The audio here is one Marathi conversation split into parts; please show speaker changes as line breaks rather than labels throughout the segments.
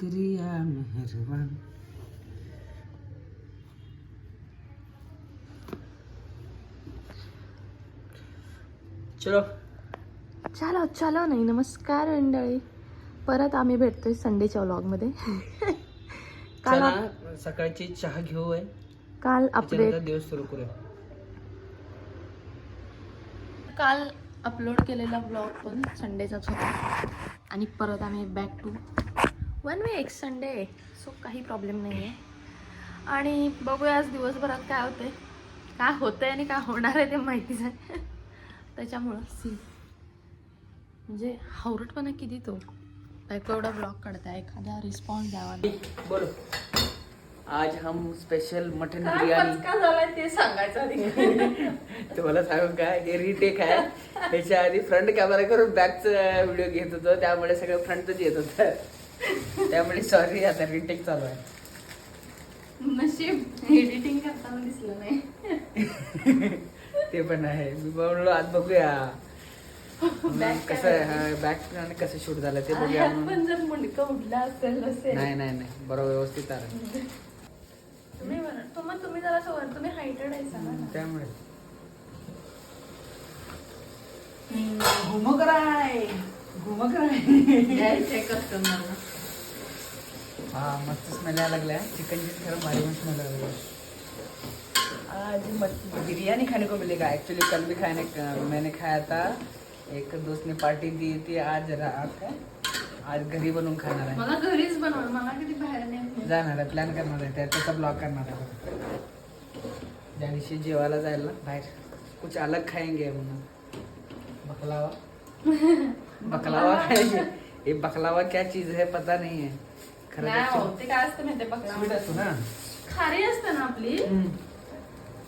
शुक्रिया मेहरबान चलो.
चलो चलो नाही नमस्कार मंडळी. परत आम्ही भेटतोय संडेच्या व्लॉगमध्ये काल
चला सकाळची चहा घेऊ आहे.
काल अपडेट
त्याच्यानंतर दिवस सुरू करूया.
काल अपलोड केलेला ब्लॉग पण संडेचाच होता. आणि परत आम्ही बॅक टू वन वे एक संडे सो काही प्रॉब्लेम नाही आहे आणि बघूया आज दिवसभरात काय होते काय होतंय आणि काय होणार आहे ते माहितीच आहे त्याच्यामुळं सी म्हणजे हावरटपणा किती तो. बायको एवढा ब्लॉग काढताय एखादा रिस्पॉन्स द्यावा.
बोलो आज हम स्पेशल मटन बिर्याणी.
झालाय ते सांगायचं.
तुम्हाला सांगू का? हे रिटेक आहे. ह्याच्या आधी फ्रंट कॅमेरा करून बॅकचा व्हिडिओ घेत होतो. त्यामुळे सगळं फ्रंटच येत होतं. त्यामुळे सॉरी आता रिटेक चालू आहे.
नशीब एडिटिंग करताना दिसलं नाही.
ते पण आहे. मी म्हणलो आज बघूया. मग कसं बॅक आणि कसं शूट झालं ते बघूया म्हणून.
पण जर मुंडकं उडला असेल नसेल
नाही नाही नाही. बरोबर व्यवस्थित आलं
तुम्ही बरं तुम्ही तुम्ही जरा वर तुम्ही हायटेड आहे सांगा ना.
त्यामुळे. घुमक राय घुमक राय
द्यायचंय कस्टमरला
हाँ मस्त स्मेल लगला चिकन की तरह भारी मस्त स्मेल है आज मस्त बिरयानी खाने को मिलेगा. एक्चुअली कल भी खाने मैंने खाया था. एक दोस्त ने पार्टी दी थी आज रात. है आज घरी बनवून खाणार आहे.
मला घरीच बनव मला कधी बाहेर नाही
जाणार आहे प्लॅन करणार आहे. त्या- त्याचा ब्लॉग करणार आहे ज्या दिवशी जेवायला जायला ना बाहेर कुछ अलग खाएंगे म्हणून. बकलावा? बकलावा खाएंगे. ये बकलावा क्या चीज है पता नहीं है खरं
नाही हो, ते काय असतं
स्वीट ना.
खारी असते ना आपली.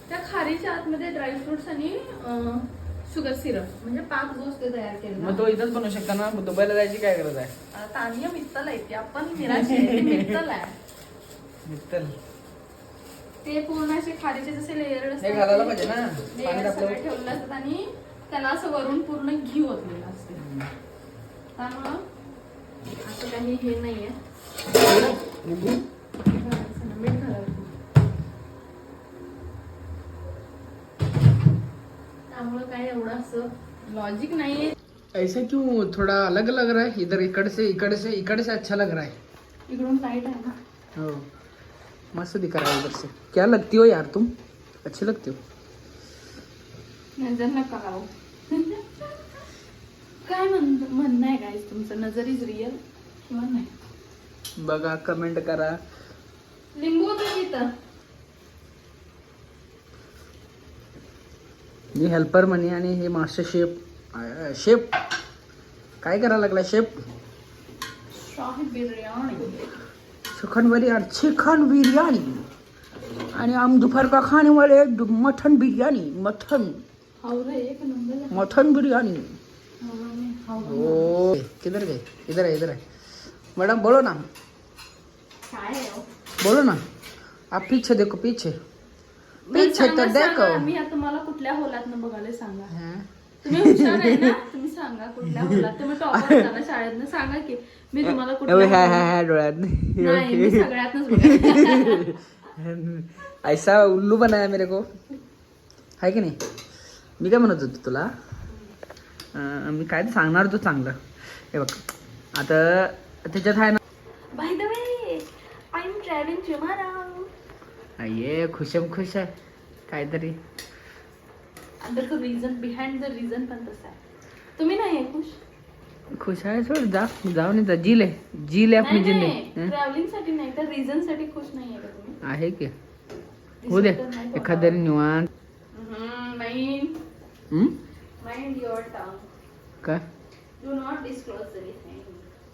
त्या खारीच्या आतमध्ये ड्रायफ्रुट्स आणि शुगर सिरप म्हणजे पाक असतो तयार
मग तो इथंच बनवू शकता ना? दुबईला जायची काय गरज आहे?
तानिया मित्तल आहे ती आपण निराश आहे ती मित्तल आहे.
मित्तल.
ते पूर्ण असे खारीचे जसे लेयर
हे घालायला पाहिजे ना. पाणी
सगळे ठेवलेले असतात आणि त्याला असं वरून पूर्ण घी ओतलेलं असते. त्यामुळं असं काही हे नाहीये. त्यामुळं काय एवढं असं लॉजिक नाहीये.
ऐसा क्यों? थोड़ा अलग लग रहा है. इधर इकड़ से इकड़ से इकड़ से अच्छा लग रहा है.
इकडून लाइट आहे ना.
हो. मस्त दिख रहा है इधर से. क्या लगती हो यार तुम? अच्छी लगती हो.
नजर नका लावू काय म्हण म्हणणं आहे काय तुमचं? नजर इज रिअल किंवा नाही?
बघा कमेंट करा.
लिंबू होतं तिथं
मी हेल्पर म्हणे आणि हे मास्टर शेफ शेफ काय करायला लागला शेफ
शाही biryani.
Chicken biryani chicken biryani. आणि हम दोपहर का खाने वाले दु- मटन बिरयानी मटन.
हावरे एक नंबर.
मटन
हावरे हावरे.
ओ किधर गए? इधर है इधर है. मैडम बोलो ना।
हो?
बोलो ना। आप पीछे देखो पीछे। पीछे तर
सांगा,
देखो।
सांगा. मी आता तुम्हाला कुठल्या होलात बघायला सांगा? तुम्ही हुशार आहे ना? तुम्ही सांगा कुठल्या होलात. तुम्ही टॉपर शाळेत सांगा की मी तुम्हाला कुठल्या
हाय हाय हाय डोळ्यात
नाही. मी सगळ्यातच बघा
ऐसा उल्लू बनाया मेरे को. आहे की नाही? मी काय म्हणत होतो तुला? मी काय ते सांगणार होतो चांगलं? हे बघ. आता त्याच्यात आहे ना
by the way I am travelling tomorrow
ये खुशम खुश आहे काहीतरी.
अंदर the reason behind the reason पण तसं आहे. तुम्ही नाही आहे खुश?
खुश आहे सोड जा जाऊ नाही जी ले जी ले आपली जिंदगी हं?
ट्रॅव्हलिंगसाठी नाही तर रिझनसाठी खुश नाही आहे का तुम्ही?
आहे की. हो दे
दिसत तर नाही
एखाद्या निवांत.
माइंड? माइंड युअर टंग
काय?
डू नॉट डिस्क्लोज एनीथिंग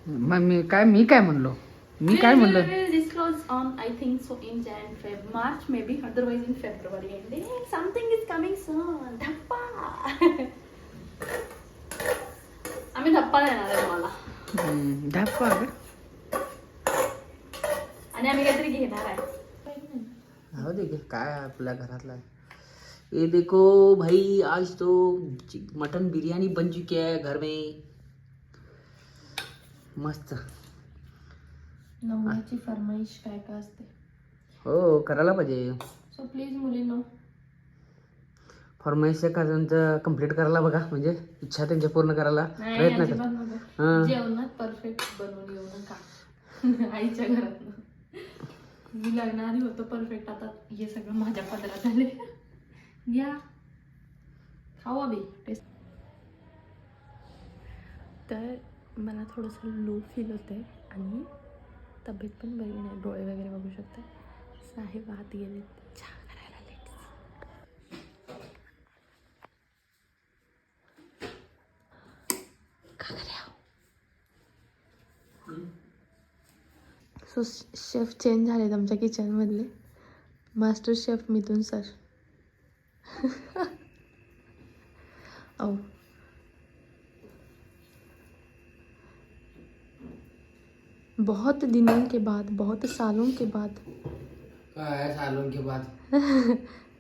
मग मी काय मी काय म्हणलो? मी काय म्हणलो?
will disclose on I think so in Jan, Feb, March maybe, otherwise in February. And then something is coming soon. धप्पा आम्ही धप्पा देणार आहे तुम्हाला
धापा का?
आणि आम्ही काहीतरी घेणार आहे
हो दे काय आपल्या घरातला आहे ये देखो भाई आज तो मटन बिरयानी बन चुकी है घर में मस्त.
नवऱ्याची फरमाईश काय काय असते?
हो करायला पाहिजे.
सो प्लीज मुलीनो.
फॉर्मॅलिटी त्यांचं कंप्लीट करायला बघा. म्हणजे इच्छा त्यांच्या पूर्ण करायला
नाही
प्रयत्न
अजिबात
करा.
नको.
हां.
जेवणात परफेक्ट बनवून येऊ नका. आईच्या घरात मी लग्नाआधी होतो परफेक्ट आता हे सगळं माझ्या पदरात आले घ्या खावा बी तर मला थोडंसं लो फील होते आणि तब्येत पण बरी नाही डोळे वगैरे बघू शकते. साहेब आत गेले छान करायला लेट सो शेफ चेंज झालेत आमच्या किचनमधले मास्टर शेफ मिथून सर ओ बहुत दिनों के बाद बहुत सालों के बाद।
काय सालों के बाद?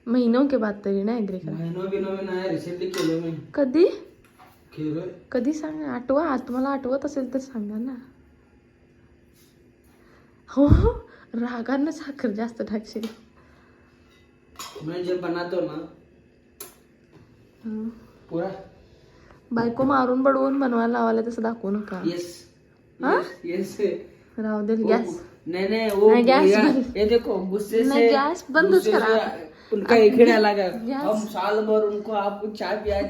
महीनों के बाद तरी ना ॲग्री करा।
महिनो बिनो मी नाही रिसेंटली केलं मी।
कधी?
केलं
कधी सांगा? आठवा? आज तुम्हाला आठवत असेल तर सांगा ना। हो रागानं साखर जास्त टाकशील.
मैं जे बनातो ना
हं.
पुरा.
बायको मारून बडवून बनवायला लावायला तसं दाखवू नका.
यस
हाँ?
यस
राहू दे गॅस.
नहीं नहीं वो
नहीं, गैस
भैया,
बंद-
ये देखो गुस्से से
गैस बंद
गुस्से
करा।
उनका हम साल भर उनको आप चाय पिया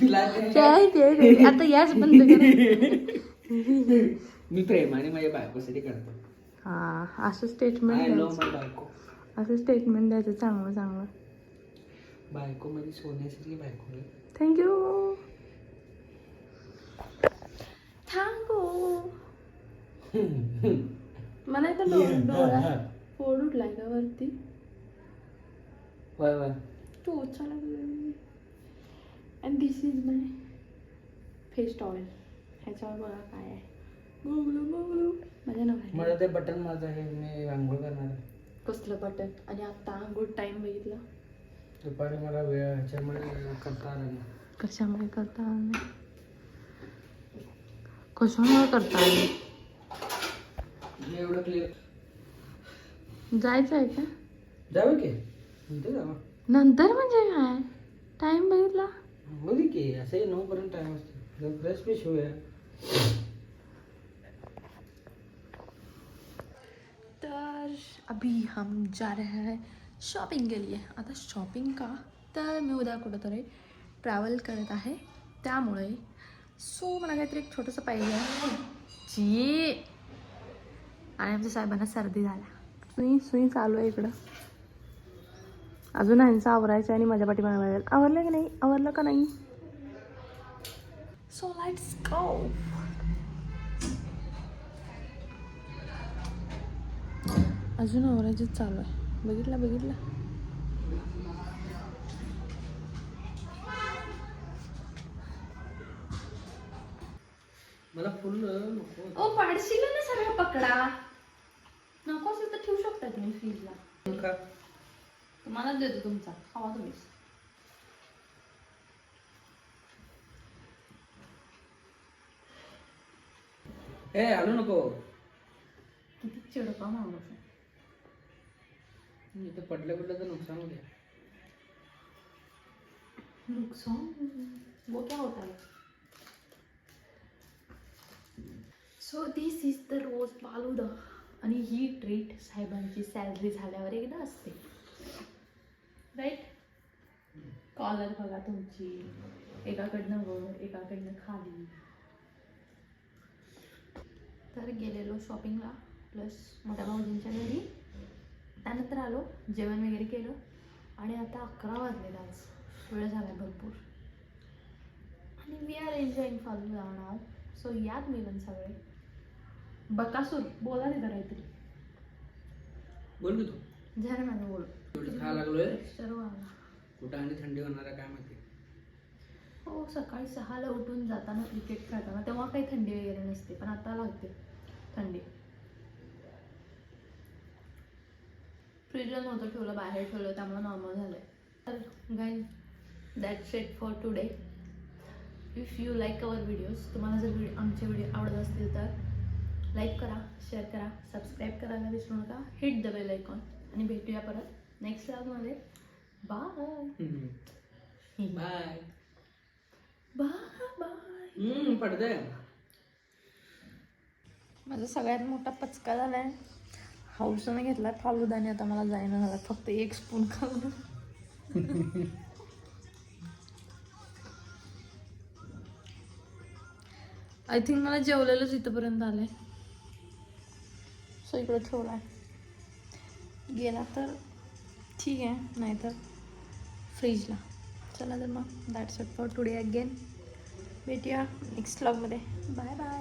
पिलाते हैं.
ते आता गॅस बंद करा.
मी प्रेमाने माझ्या बायकोसाठी करतो.
हा असं स्टेटमेंट
बायको.
असं स्टेटमेंट द्यायचं. चांगलं चांगलं.
बायको माझी सोन्यासारखी बायको.
थँक्यू थँक्यू मला इथं डोळा डोळा फोड उठलाय का वरती.
वय वय
तू चला and this is my face towel ह्याच्यावर बघा काय आहे. गोगलू गोगलू माझ्या नवऱ्याने
मला ते बटन माझं आहे मी आंघोळ करणार आहे.
कसलं बटन आणि आता गुड टाइम बघितला.
दुपारी मला वेळ ह्याच्यामुळे करता आलं नाही.
कशामुळे करता आलं नाही? कशामुळे करता आलं नाही?
हे एवढं क्लिअर
जायचं आहे का?
जावे की. जावं.
नंतर म्हणजे काय? टाइम बघितला.
दे की असंही नऊ पर्यंत टाइम असतो फ्रेश फ्रेश होऊया.
तर अभी हम जा रहे हैं शॉपिंग के लिए. आता शॉपिंग का? तर मी उद्या कुठंतरी ट्रॅव्हल करत आहे. त्यामुळे सो मला काहीतरी एक छोटंसं पाहिजे जी आणि आमच्या साहेबांना सर्दी झाला सुई सुई चालू आहे इकडं. अजून ह्यांचं आवरायचं आणि माझ्या पाठीमागे आवरलं की नाही? आवरलं का नाही? सो लेट्स गो अजून आवरायचं चालू आहे. बघितला बघितला?
मला फुल नको.
ओ पाडशील ना सगळं पकडा. नको असेल तर ठेवू शकता तुम्ही फ्रीजला
का?
तुम्हालाच देतो तुमचा. खावा तुम्हीच.
ए आलो नको.
किती चिडका माणूस आहे.
इथं पडलं पडलं तर नुकसान होते
नुकसान? वो क्या होता है so this is the rose falooda आणि ही ट्रीट साहेबांची सॅलरी झाल्यावर एकदा असते. राईट कॉलर बघा तुमची. एकाकडनं वर एकाकडनं खाली. तर गेलेलो शॉपिंगला प्लस मोठ्या भाऊजींच्या घरी. त्यानंतर आलो जेवण वगैरे केलं. आणि आता अकरा वाजले आज. वेळ झाला भरपूर. आणि वी आर एन्जॉईंग फालुदा नाव सो याद मिलन सगळे. बकासूर बोला तिथं काहीतरी.
बोल की तू.
झालं माझं बोल.
एवढं खायला लागलोय?
सर्व आला.
कुठं आणि थंडी होणार आहे काय माहिती?
हो सकाळी सहाला उठून जाताना क्रिकेट खेळताना तेव्हा काही थंडी वगैरे नसते पण आता लागते थंडी. फ्रीजला नव्हतं ठेवलं बाहेर ठेवलं त्यामुळे नॉर्मल झालं तर guys that's it for today if you like our videos तुम्हाला जर व्हिडिओ आमचे व्हिडिओ आवडत असतील तर लाईक करा शेअर करा सबस्क्राईब करायला विसरू नका. हिट द बेल आयकॉन आणि भेटूया परत नेक्स्ट व्लॉगमध्ये बाय
बाय
बाय बाय
पडतंय.
माझा सगळ्यात मोठा पचका झाला आहे हाऊसनं घेतला फालुदाने आता मला जायना झाला फक्त एक स्पून खाऊन. आय थिंक मला जेवलेलंच इथंपर्यंत आलं आहे सो इकडे ठेवला गेला तर ठीक आहे नाहीतर फ्रीजला. चला तर मग that's it for today again भेटूया नेक्स्ट व्लॉगमध्ये बाय बाय